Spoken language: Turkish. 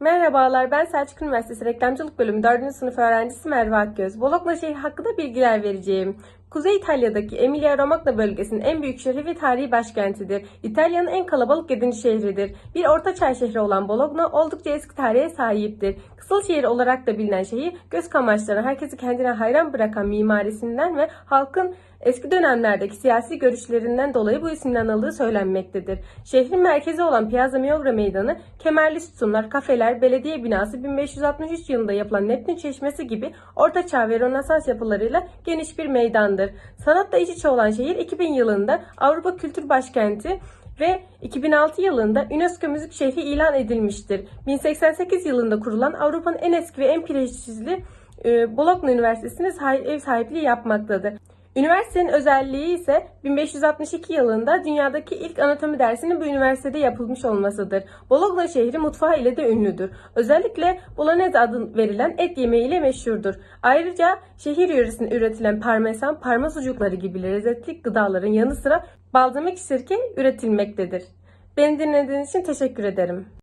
Merhabalar, ben Selçuk Üniversitesi Reklamcılık Bölümü 4. sınıf öğrencisi Merve Akgöz. Bologna şehri hakkında bilgiler vereceğim. Kuzey İtalya'daki Emilia-Romagna bölgesinin en büyük şehri ve tarihi başkentidir. İtalya'nın en kalabalık 7. şehridir. Bir orta çağ şehri olan Bologna oldukça eski tarihe sahiptir. Kızıl şehir olarak da bilinen şehir, göz kamaştıran, herkesi kendine hayran bırakan mimarisinden ve halkın eski dönemlerdeki siyasi görüşlerinden dolayı bu isimden aldığı söylenmektedir. Şehrin merkezi olan Piazza Miogra Meydanı, kemerli sütunlar, kafeler, belediye binası 1563 yılında yapılan Neptün Çeşmesi gibi Orta Çağ ve Rönesans yapılarıyla geniş bir meydandır. Sanatla iç içe olan şehir 2000 yılında Avrupa Kültür Başkenti ve 2006 yılında UNESCO Müzik Şehri ilan edilmiştir. 1088 yılında kurulan Avrupa'nın en eski ve en prestijli e, Bologna Üniversitesi'ne ev sahipliği yapmaktadır. Üniversitenin özelliği ise 1562 yılında dünyadaki ilk anatomi dersinin bu üniversitede yapılmış olmasıdır. Bologna şehri mutfağı ile de ünlüdür. Özellikle bolognese adı verilen et yemeğiyle meşhurdur. Ayrıca şehir yöresinde üretilen parmesan, parma sucukları gibi lezzetli gıdaların yanı sıra balzamik sirke üretilmektedir. Beni dinlediğiniz için teşekkür ederim.